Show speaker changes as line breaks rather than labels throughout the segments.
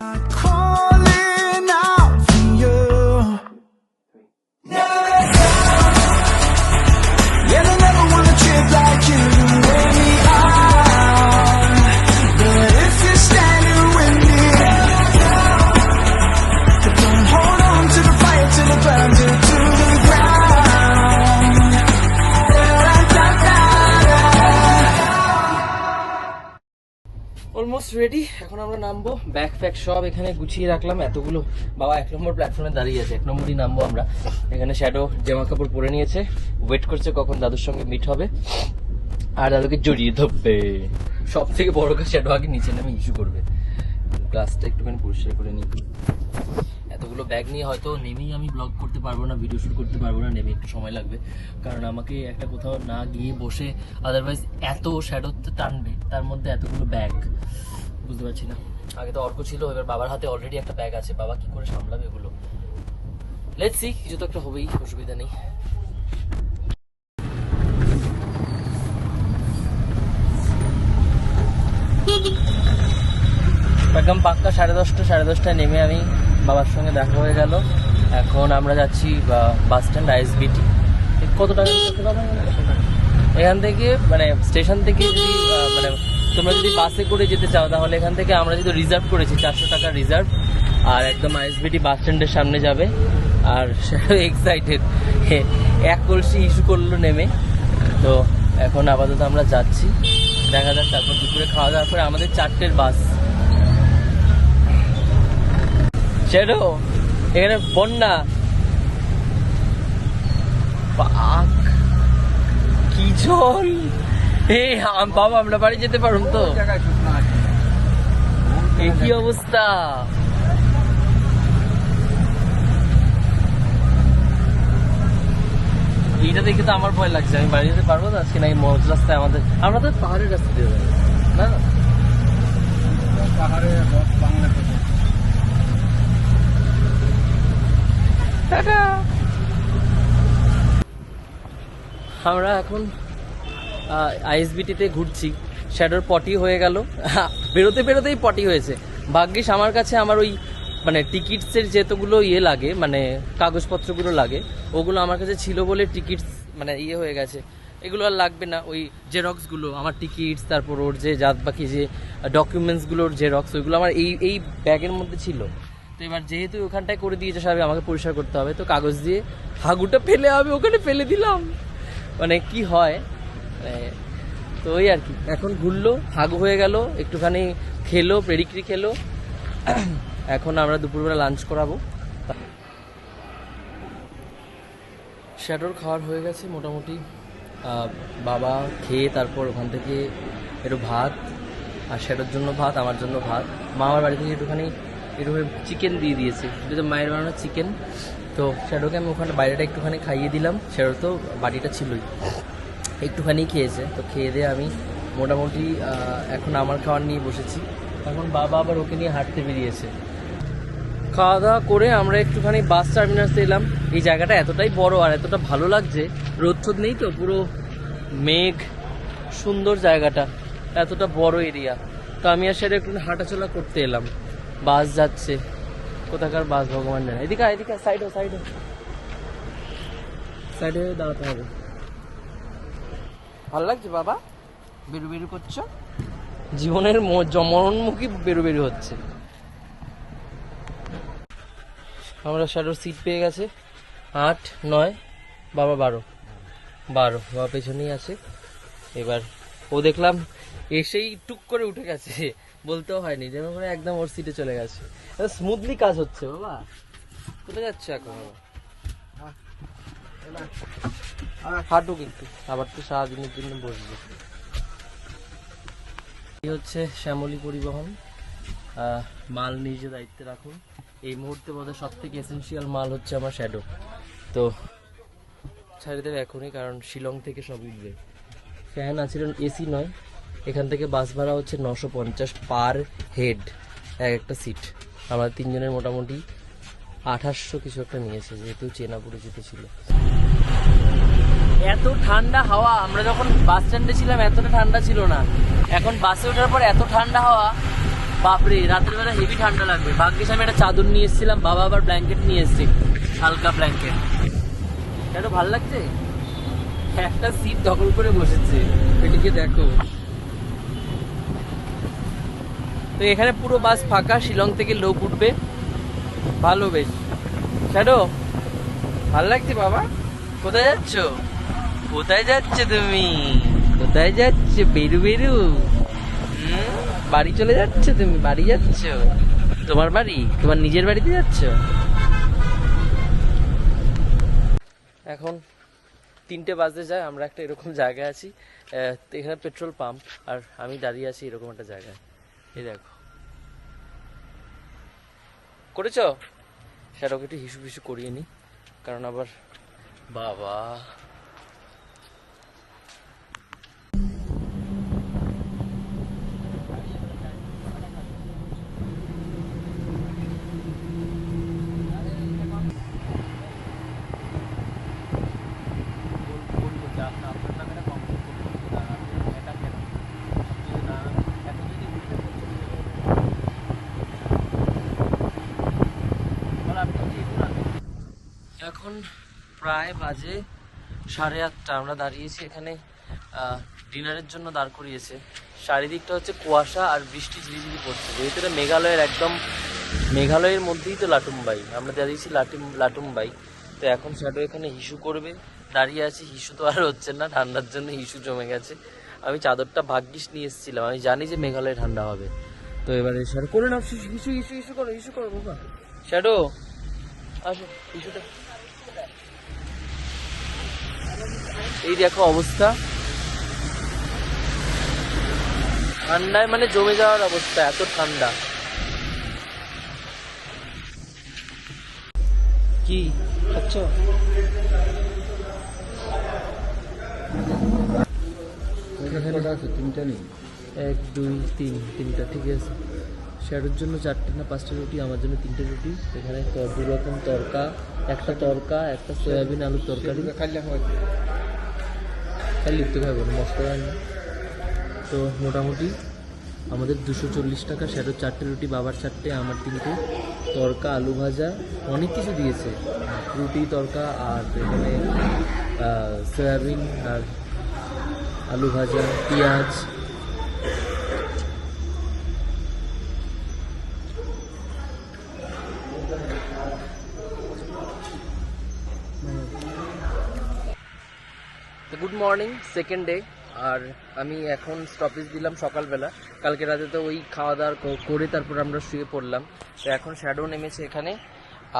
啊。
almost ready এখন আমরা নামবো। ব্যাগ ফ্যাগ সব এখানে গুছিয়ে রাখলাম। এতগুলো বাবা এক নম্বর প্ল্যাটফর্মে দাঁড়িয়ে আছে। এক নম্বরই নামবো আমরা। এখানে শ্যাডো জামা কাপড় পরে নিয়েছে। ওয়েট করছে কখন দাদুর সঙ্গে মিট হবে। আর দাদুকে জড়িয়ে ধরবে। সব থেকে বড় কাজ শ্যাডো আগে নিচে নামে ইস্যু করবে। গ্লাসটা একটুখানি পরিষ্কার করে নিই। এতগুলো ব্যাগ নিয়ে হয়তো নেমেই আমি ব্লগ করতে পারব না ভিডিও শুট করতে পারব না। নেমে একটু সময় লাগবে। কারণ আমাকে একটা কোথাও না গিয়ে বসে আদারওয়াইজ এত শ্যাডোতে টানবে। তার মধ্যে এতগুলো ব্যাগ বুঝতে পারছি না। আগে তো অর্ক ছিল, এবার বাবার হাতে অলরেডি একটা ব্যাগ আছে। বাবা কি করে সামলাবে এগুলো? লেটস সি কিছু তো একটা হবেই, অসুবিধা নেই। একদম পাক্কা সাড়ে দশটা, সাড়ে দশটায় নেমে আমি বাবার সঙ্গে দেখা হয়ে গেল। এখন আমরা যাচ্ছি বাস স্ট্যান্ড আইএসবিটি কত টাকা এখান থেকে মানে স্টেশন থেকে যদি মানে তোমরা যদি বাসে করে যেতে চাও তাহলে এখান থেকে আমরা যদি রিজার্ভ করেছি চারশো টাকা রিজার্ভ আর একদম আইএসবিটি বাস স্ট্যান্ডের সামনে যাবে। আর এক্সাইটেড এক কলসি ইস্যু করল নেমে। তো এখন আপাতত আমরা যাচ্ছি। দেখা যাক তারপর দুপুরে খাওয়া দাওয়ার পরে আমাদের চারটের বাস শেডো এখানে বন্যা। কি জল! এই বাবা, আমরা বাড়ি যেতে পারুম তো। এই কি অবস্থা? এইটা দেখে তো আমার ভয় লাগছে। আমি বাড়ি যেতে পারব তো আজকে নাই মজ রাস্তায় আমাদের আমরা তো পাহাড়ের রাস্তা দিয়ে যাব, না? না আমরা এখন আইএসবিটিতে ঘুরছি। শ্যাডোর পটি হয়ে গেল। বেরোতে বেরোতেই পটি হয়েছে। ভাগ্যিস আমার কাছে আমার ওই মানে টিকিটসের যেতগুলো ইয়ে লাগে মানে কাগজপত্রগুলো লাগে, ওগুলো আমার কাছে ছিল বলে টিকিটস মানে ইয়ে হয়ে গেছে। এগুলো আর লাগবে না। ওই জেরক্সগুলো, আমার টিকিটস, তারপর ওর যে জাত বাকি যে ডকুমেন্টসগুলোর জেরক্স, ওইগুলো আমার এই এই ব্যাগের মধ্যে ছিল। তো এবার যেহেতু ওখানটায় করে দিয়েছে সাহেব, আমাকে পরিষ্কার করতে হবে। তো কাগজ দিয়ে হাগুটা ফেলে আমি ওখানে ফেলে দিলাম। মানে কি হয় তো ওই আর কি। এখন ঘুরলো, হাগু হয়ে গেল, একটুখানি খেলো পেডিক্রি খেলো। এখন আমরা দুপুরবেলা লাঞ্চ করাবো। শ্যাডোর খাওয়ার হয়ে গেছে মোটামুটি। বাবা খেয়ে তারপর ওখান থেকে একটু ভাত, আর শ্যাডোর জন্য ভাত, আমার জন্য ভাত। মা আমার বাড়ি থেকে একটুখানি একটুখানি চিকেন দিয়ে দিয়েছে। এটা তো মায়ের বানানো চিকেন তো শ্যাডোকে আমি ওখানে বাইরেটা একটুখানি খাইয়ে দিলাম। শ্যাডোর তো বাড়িটা ছিলই। একটুখানি খেয়েছে। তো খেয়ে দিয়ে আমি মোটামুটি এখন আমার খাবার নিয়ে বসেছি। এখন বাবা আবার ওকে নিয়ে হাঁটতে বেরিয়েছে। খাওয়া দাওয়া করে আমরা একটুখানি বাস টার্মিনাসে এলাম। এই জায়গাটা এতটাই বড় আর এতটা ভালো লাগছে রোদ টোদ নেই তো, পুরো মেঘ, সুন্দর জায়গাটা, এতটা বড় এরিয়া। তো আমি আর সেটা একটু হাঁটাচলা করতে এলাম। বাস যাচ্ছে, কোথাকার বাস ভগবান জানে। এদিকে এদিকে সাইডে সাইডে সাইডে দাঁড়াতে হবে। ভালো লাগছে বাবা? বেরু বেরু করছ? জীবনের মরণমুখী বেরু বেরু হচ্ছে। আমরা শ্যাডোর সিট পেয়ে গেছে। আট নয় বাবা বারো। বারো বাবা পেছনেই আছে। এবার ও দেখলাম এসেই টুক করে উঠে গেছে। বলতেও হয়নি যেন করে একদম ওর সিটে চলে গেছে। স্মুথলি কাজ হচ্ছে বাবা। কোথায় যাচ্ছে এখন বাবা? হাঁটুক কিন্তু। আবার তো সারাদিনের জন্য বসবে। এই হচ্ছে শ্যামলী পরিবহন। মাল নিজে দায়িত্বে রাখুন। এই মুহূর্তে বোধহয় সব থেকে এসেন্সিয়াল মাল হচ্ছে আমার শ্যাডো তো ছাড়ে দেবে এখনই, কারণ শিলং থেকে সব উঠবে। ফ্যান আছে এসি নয়। এখান থেকে বাস ভাড়া হচ্ছে নশো পঞ্চাশ পার হেড এক একটা সিট আমরা তিনজনের মোটামুটি আঠাশশো কিছু একটা নিয়েছে, যেহেতু চেনা পরিচিত ছিল। এত ঠান্ডা হাওয়া, আমরা যখন বাস স্ট্যান্ডে ছিলাম, এতটা ঠান্ডা ছিল না। এখন বাসে ওঠার পর এত ঠান্ডা হাওয়া, বাপরে, রাতের বেলা হেভি ঠান্ডা লাগবে। ভাগ্যিস আমি একটা চাদর নিয়ে এসেছিলাম, বাবা আবার ব্ল্যাঙ্কেট নিয়ে এসেছে, হালকা ব্ল্যাঙ্কেট এটা ভালো লাগছে? একটা সিট দখল করে বসেছে। এটিকে দেখো। তো এখানে পুরো বাস ফাঁকা, শিলং থেকে লোক উঠবে। ভালো বেশ। শ্যাডো, ভালো লাগছে বাবা? কোথায় যাচ্ছ? কোথায় যাচ্ছে তুমি? কোথায় যাচ্ছে? বেরু বেরু। বাড়ি চলে যাচ্ছে তুমি? বাড়ি যাচ্ছ? তোমার বাড়ি? তোমার নিজের বাড়িতে যাচ্ছ? এখন তিনটে বাজতে যায়, আমরা একটা এরকম জায়গায় আছি। এখানে পেট্রোল পাম্প, আর আমি দাঁড়িয়ে আছি এরকম একটা জায়গায়। এই দেখো। করেছ? সেটাকে একটু হিসু ফিসু করিয়ে নি। কারণ আবার বাবা। এখন প্রায় বাজে সাড়ে আটটা। আমরা দাঁড়িয়েছি এখানে ডিনারের জন্য দাঁড় করিয়েছে। চারিদিকটা হচ্ছে কুয়াশা আর বৃষ্টি ঝিরিঝিরি পড়ছে। যেহেতু এটা মেঘালয়ের একদম, মেঘালয়ের মধ্যেই তো লাটুমবাই। আমরা দাঁড়িয়েছি লাটুম, লাটুমবাই। তো এখন শ্যাডো এখানে হিসু করবে। দাঁড়িয়ে আছি, হিসু তো আর হচ্ছে না, ঠান্ডার জন্য হিসু জমে গেছে। আমি চাদরটা ভাগ্যিস নিয়ে এসেছিলাম। আমি জানি যে মেঘালয়ে ঠান্ডা হবে। তো এবারে শ্যাডো করে নাও, হিসু হিসু হিসু করো হিসু করো, বাবা। শ্যাডো আসো, হিসুটা। এই দেখো অবস্থা। ঠান্ডায় মানে জমে যাওয়ার অবস্থা, এত ঠান্ডা। কি খাচ্ছ?
তিনটা
এক, দুই, তিন, তিনটা, ঠিক আছে। শ্যাডোর জন্য চারটে না পাঁচটা রুটি, আমার জন্য তিনটে রুটি। এখানে দু রকম তরকা, একটা তরকা, একটা সয়াবিন আলুর তরকারি। খালি লিখতে পারব না মশলা তো মোটামুটি আমাদের দুশো চল্লিশ টাকা শ্যাডোর চারটে রুটি, বাবার চারটে, আমার তিনটে, তরকা, আলু ভাজা, অনেক কিছু দিয়েছে। রুটি, তরকা আর এখানে সয়াবিন আর আলু ভাজা, পেঁয়াজ মর্নিং সেকেন্ড ডে আর আমি এখন স্টপেজ দিলাম সকালবেলা। কালকে রাতে তো ওই খাওয়া দাওয়া করে তারপর আমরা শুয়ে পড়লাম। তো এখন শ্যাডো নেমেছে এখানে।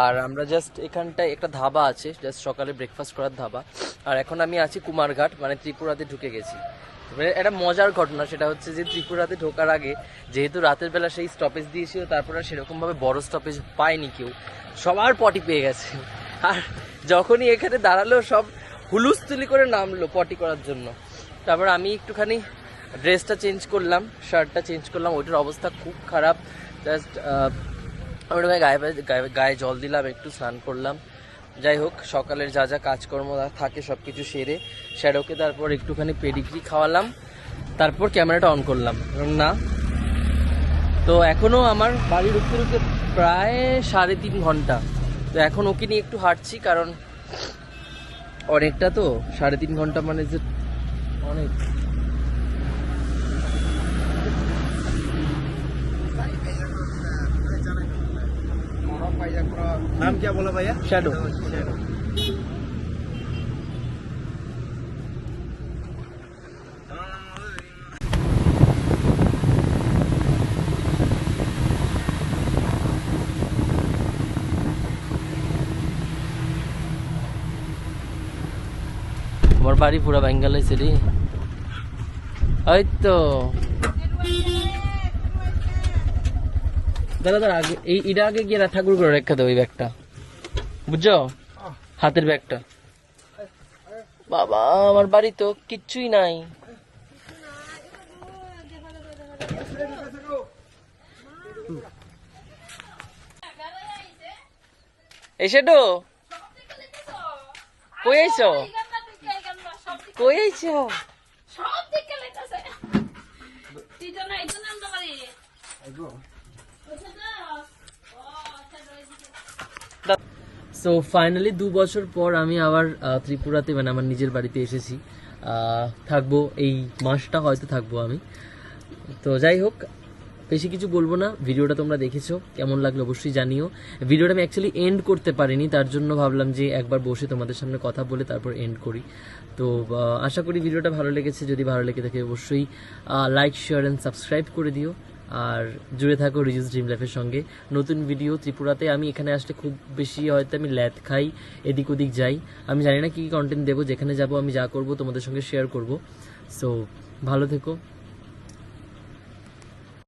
আর আমরা জাস্ট এখানটায় একটা ধাবা আছে জাস্ট সকালে ব্রেকফাস্ট করার ধাবা। আর এখন আমি আছি কুমারঘাট মানে ত্রিপুরাতে ঢুকে গেছি। এবারে একটা মজার ঘটনা, সেটা হচ্ছে যে ত্রিপুরাতে ঢোকার আগে যেহেতু রাতের বেলা সেই স্টপেজ দিয়েছিল, তারপর আর সেরকমভাবে বড় স্টপেজ পায়নি কেউ। সবার পটি পেয়ে গেছে। আর যখনই এখানে দাঁড়াল সব হুলুস্থুলি করে নামলো পটি করার জন্য। তারপর আমি একটুখানি ড্রেসটা চেঞ্জ করলাম, শার্টটা চেঞ্জ করলাম, ওইটার অবস্থা খুব খারাপ। জাস্ট আমি ওটা গায়ে গায়ে- জল দিলাম, একটু স্নান করলাম। যাই হোক, সকালের যা যা কাজকর্ম থাকে সব কিছু সেরে শ্যাডোকে তারপর একটুখানি পেডিগ্রি খাওয়ালাম। তারপর ক্যামেরাটা অন করলাম। না, তো এখনও আমার বাড়ি ঢুকতে ঢুকতে প্রায় সাড়ে তিন ঘণ্টা। তো এখন ওকে নিয়ে একটু হাঁটছি, কারণ অনেকটা তো সাড়ে তিন ঘণ্টা মানে যে অনেক।
নাম কে বলো ভাইয়া?
শ্যাডো শ্যাডো আমার বাড়ি পুরা বেঙ্গাল হয়েছে রে। ওই তো। দাদা দাদা এই এটা আগে গিয়ে ঠাকুর করে রেখে দেবো এই ব্যাগটা। হাতের ব্যাগটা। বাবা, আমার বাড়ি তো কিচ্ছুই নাই। এসে তো কই কই আইছো
সব দিকে
সো ফাইনালি দু বছর পর আমি আবার ত্রিপুরাতে মানে আমার নিজের বাড়িতে এসেছি। থাকব এই মাসটা হয়তো থাকব আমি। তো যাই হোক বেশি কিছু বলব না। ভিডিওটা তোমরা দেখেছ কেমন লাগল অবশ্যই জানিও। ভিডিওটা আমি অ্যাকচুয়ালি এন্ড করতে পারিনি তার জন্য ভাবলাম যে একবার বসে তোমাদের সামনে কথা বলে তারপর এন্ড করি। তো আশা করি ভিডিওটা ভালো লেগেছে। যদি ভালো লেগে থাকে অবশ্যই লাইক শেয়ার অ্যান্ড সাবস্ক্রাইব করে দিও। আর জুড়ে থাকো রিজুস ড্রিম লাইফের সঙ্গে। নতুন ভিডিও ত্রিপুরাতে আমি এখানে আসলে খুব বেশি হয়তো আমি ল্যাথ খাই, এদিক ওদিক যাই। আমি জানি না কী কী কন্টেন্ট দেবো, যেখানে যাব আমি যা করব তোমাদের সঙ্গে শেয়ার করব। সো ভালো থেকো।